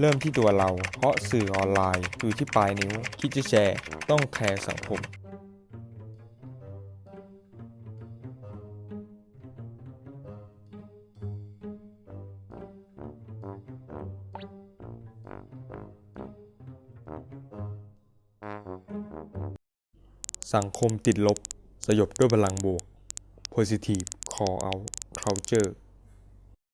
เริ่มที่ตัวเรา เพราะสื่อออนไลน์อยู่ที่ปลายนิ้ว คิดจะแชร์ ต้องแคร์สังคม สังคมติดลบ สยบด้วยพลังบวก positive call out culture